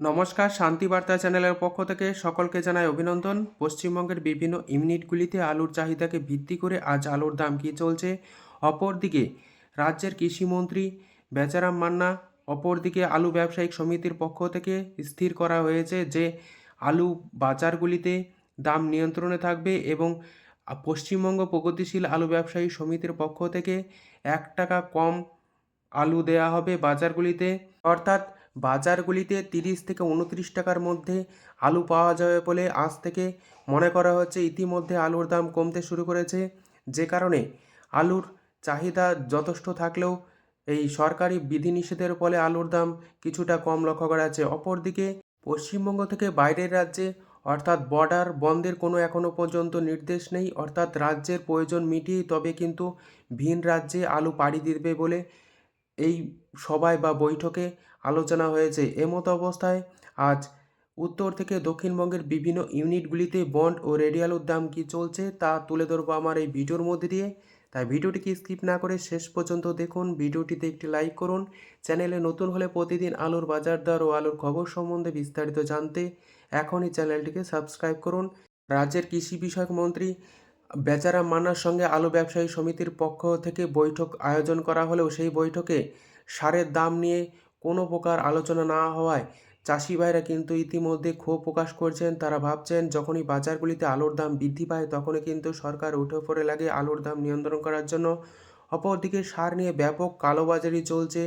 নমস্কার শান্তিবার্তা চ্যানেলের পক্ষ থেকে সকলকে জানাই অভিনন্দন। পশ্চিমবঙ্গের বিভিন্ন ইউনিটগুলিতে আলুর চাহিদাকে ভিত্তি করে আজ আলুর দাম কী চলছে? অপরদিকে রাজ্যের কৃষিমন্ত্রী বেচারাম মান্না, অপরদিকে আলু ব্যবসায়িক সমিতির পক্ষ থেকে স্থির করা হয়েছে যে, আলু বাজারগুলিতে দাম নিয়ন্ত্রণে থাকবে এবং পশ্চিমবঙ্গ প্রগতিশীল আলু ব্যবসায়ী সমিতির পক্ষ থেকে এক টাকা কম আলু দেয়া হবে বাজারগুলিতে। অর্থাৎ বাজারগুলিতে তিরিশ থেকে উনত্রিশ টাকার মধ্যে আলু পাওয়া যাবে বলে আজ থেকে মনে করা হচ্ছে ইতিমধ্যে আলুর দাম কমতে শুরু করেছে। যে কারণে আলুর চাহিদা যথেষ্ট থাকলেও এই সরকারি বিধিনিষেধের ফলে আলুর দাম কিছুটা কম লক্ষ্য করা যাচ্ছে। অপরদিকে পশ্চিমবঙ্গ থেকে বাইরের রাজ্যে, অর্থাৎ বর্ডার বন্ধের কোনো এখনও পর্যন্ত নির্দেশ নেই, অর্থাৎ রাজ্যের প্রয়োজন মিটিয়ে তবে কিন্তু ভিন রাজ্যে আলু পাড়ি দিবে বলে এই সভায় বা বৈঠকে আলোচনা হয়েছে। এমতো অবস্থায় আজ উত্তর থেকে দক্ষিণবঙ্গের বিভিন্ন ইউনিটগুলিতে বন্ড ও রেডিয়ালুর দাম কী চলছে তা তুলে ধরবো আমার এই ভিডিওর মধ্যে দিয়ে। তাই ভিডিওটিকে স্কিপ না করে শেষ পর্যন্ত দেখুন। ভিডিওটিতে একটি লাইক করুন। চ্যানেলে নতুন হলে প্রতিদিন আলুর বাজার দর ও আলুর খবর সম্বন্ধে বিস্তারিত জানতে এখনই চ্যানেলটিকে সাবস্ক্রাইব করুন। রাজ্যের কৃষি বিষয়ক মন্ত্রী বেচারাম মান্নার সঙ্গে আলু ব্যবসায়ী সমিতির পক্ষ থেকে বৈঠক আয়োজন করা হলেও সেই বৈঠকে সারের দাম নিয়ে কোনো প্রকার আলোচনা না হওয়ায় চাষি ভাইরা কিন্তু ইতিমধ্যে ক্ষোভ প্রকাশ করছেন। তারা ভাবছেন, যখনই বাজারগুলিতে আলুর দাম বৃদ্ধি পায়, তখনই কিন্তু সরকার উঠে পড়ে লাগে আলুর দাম নিয়ন্ত্রণ করার জন্য। অপরদিকে সার নিয়ে ব্যাপক কালোবাজারি চলছে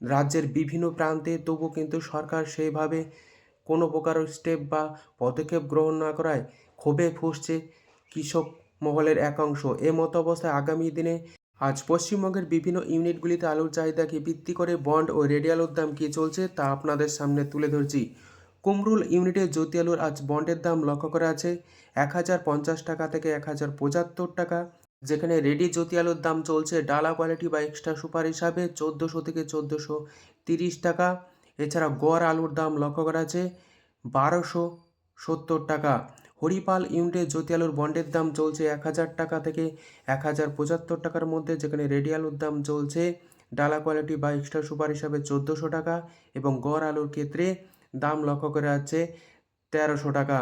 রাজ্যের বিভিন্ন প্রান্তে। তবু কিন্তু সরকার সেইভাবে কোনো প্রকার স্টেপ বা পদক্ষেপ গ্রহণ না করায় ক্ষোভে ফুসছে কৃষক মহলের একাংশ। এ মতো অবস্থায় আগামী দিনে আজ পশ্চিমবঙ্গের বিভিন্ন ইউনিটগুলিতে আলুর চাহিদাকে ভিত্তি করে বন্ড ও রেডিয়ালুর দাম কী চলছে তা আপনাদের সামনে তুলে ধরছি। কুমরুল ইউনিটে জ্যোতি আলুর আজ বন্ডের দাম লক্ষ্য করা আছে এক হাজার পঞ্চাশ টাকা থেকে এক হাজার পঁচাত্তর টাকা, যেখানে রেডি জ্যোতি আলুর দাম চলছে ডালা কোয়ালিটি বা এক্সট্রা সুপার হিসাবে চোদ্দোশো থেকে চোদ্দোশো তিরিশ টাকা। এছাড়া গড় আলুর দাম লক্ষ্য করা আছে বারোশো সত্তর টাকা। হরিপাল ইউনিটে জ্যোতি আলুর বন্ডের দাম চলছে এক হাজার টাকা থেকে এক হাজার পঁচাত্তর টাকার মধ্যে, যেখানে রেডি আলুর দাম চলছে ডালা কোয়ালিটি বা এক্সট্রা সুপার হিসাবে চোদ্দোশো টাকা এবং গড় আলুর ক্ষেত্রে দাম লক্ষ্য করে আছে তেরোশো টাকা।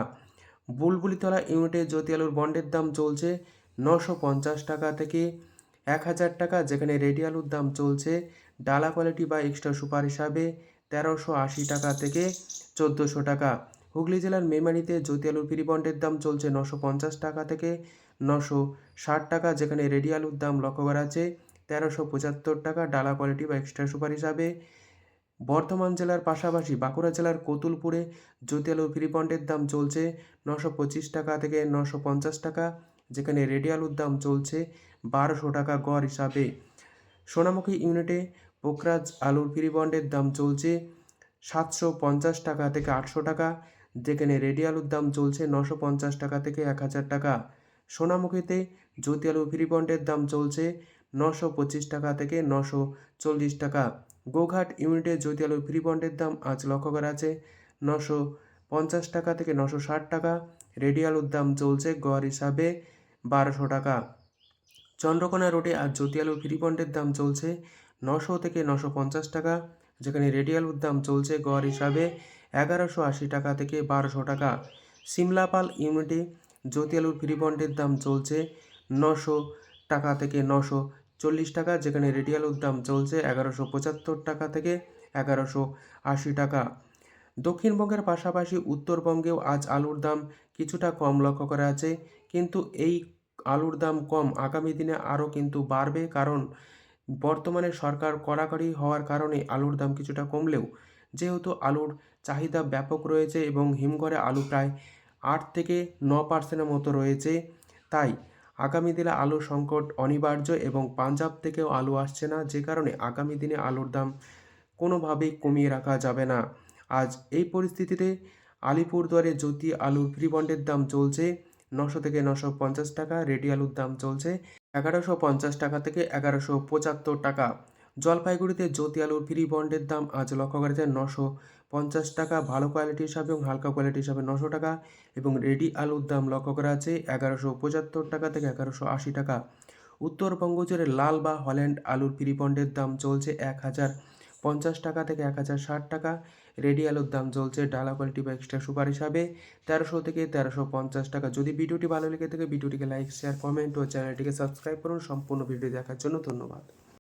বুলবুলিতলা ইউনিটে জ্যোতি আলুর বন্ডের দাম চলছে নশো পঞ্চাশ টাকা থেকে এক হাজার টাকা, যেখানে রেডি আলুর দাম চলছে ডালা কোয়ালিটি বা এক্সট্রা সুপার হিসাবে তেরোশো আশি টাকা থেকে চোদ্দোশো টাকা। হুগলি জেলার মেমারিতে জ্যোতি আলুর ফ্রি বন্ডের দাম চলছে নশো পঞ্চাশ টাকা থেকে নশো ষাট টাকা, যেখানে রেডি আলুর দাম লক্ষ্য করা আছে তেরোশো পঁচাত্তর টাকা, ডালা কোয়ালিটি বা এক্সট্রা সুপার হিসাবে। বর্ধমান জেলার পাশাপাশি বাঁকুড়া জেলার কতুলপুরে জ্যোতি আলুর ফ্রি বন্ডের দাম চলছে নশো পঁচিশ টাকা থেকে নশো পঞ্চাশ টাকা, যেখানে রেডি আলুর দাম চলছে বারোশো টাকা গড় হিসাবে। সোনামুখী ইউনিটে পোকরাজ আলুর ফ্রি বন্ডের দাম চলছে সাতশো পঞ্চাশ টাকা থেকে আটশো টাকা যেখানে রেডি আলুর দাম চলছে নশো পঞ্চাশ টাকা থেকে এক হাজার টাকা। সোনামুখীতে জ্যোতি আলু ফ্রি বন্ডের দাম চলছে নশো পঁচিশ টাকা থেকে নশো চল্লিশ টাকা। গোঘাট ইউনিটে জ্যোতি আলু ফ্রি বন্ডের দাম আজ লক্ষ্য করা আছে নশো পঞ্চাশ টাকা থেকে নশো ষাট টাকা। রেডি আলুর দাম চলছে গড় হিসাবে বারোশো টাকা। চন্দ্রকোনা রোডে আজ জ্যোতি আলু ফ্রি বন্ডের দাম চলছে নশো থেকে নশো পঞ্চাশ টাকা, যেখানে রেডি আলুর দাম চলছে গড় হিসাবে এগারোশো আশি টাকা থেকে বারোশো টাকা। সিমলাপাল ইউনিটে জ্যোতি আলুর ফ্রি বন্ডের দাম চলছে নশো টাকা থেকে নশো চল্লিশ টাকা, যেখানে রেডি আলুর দাম চলছে এগারোশো পঁচাত্তর টাকা থেকে এগারোশো আশি টাকা। দক্ষিণবঙ্গের পাশাপাশি উত্তরবঙ্গেও আজ আলুর দাম কিছুটা কম লক্ষ্য করা আছে কিন্তু এই আলুর দাম কম আগামী দিনে আরও কিন্তু বাড়বে, কারণ বর্তমানে সরকার কড়াকড়ি হওয়ার কারণে আলুর দাম কিছুটা কমলেও, যেহেতু আলুর চাহিদা ব্যাপক রয়েছে এবং হিমঘরে আলু প্রায় আট থেকে ন পার্সেন্টের মতো রয়েছে। তাই আগামী দিনে আলুর সংকট অনিবার্য এবং পাঞ্জাব থেকেও আলু আসছে না, যে কারণে আগামী দিনে আলুর দাম কোনোভাবেই কমিয়ে রাখা যাবে না। আজ এই পরিস্থিতিতে আলিপুরদুয়ারে জ্যোতি আলুর ফ্রি বন্ডের দাম চলছে নশো থেকে নশো পঞ্চাশ টাকা, রেডি আলুর দাম চলছে এগারোশো পঞ্চাশ টাকা থেকে এগারোশো পঁচাত্তর টাকা। জলপাইগুড়িতে জ্যোতি আলুর ফ্রি বন্ডের দাম আজ লক্ষ্য করা যায় নশো পঞ্চাশ টাকা ভালো কোয়ালিটি হিসাবে এবং হালকা কোয়ালিটি হিসাবে নশো টাকা এবং রেডি আলুর দাম লক্ষ্য করা আছে এগারোশো পঁচাত্তর টাকা থেকে এগারোশো আশি টাকা। উত্তরবঙ্গ জুড়ে লাল বা হল্যান্ড আলুর ফ্রি বন্ডের দাম চলছে এক হাজার পঞ্চাশ টাকা থেকে এক হাজার ষাট টাকা। রেডি আলুর দাম চলছে ডালা কোয়ালিটি বা এক্সট্রা সুপার হিসাবে তেরোশো থেকে তেরোশো পঞ্চাশ টাকা। যদি ভিডিওটি ভালো লেগে থাকে, ভিডিওটিকে লাইক শেয়ার কমেন্ট ও চ্যানেলটিকে সাবস্ক্রাইব করুন। সম্পূর্ণ ভিডিও দেখার জন্য ধন্যবাদ।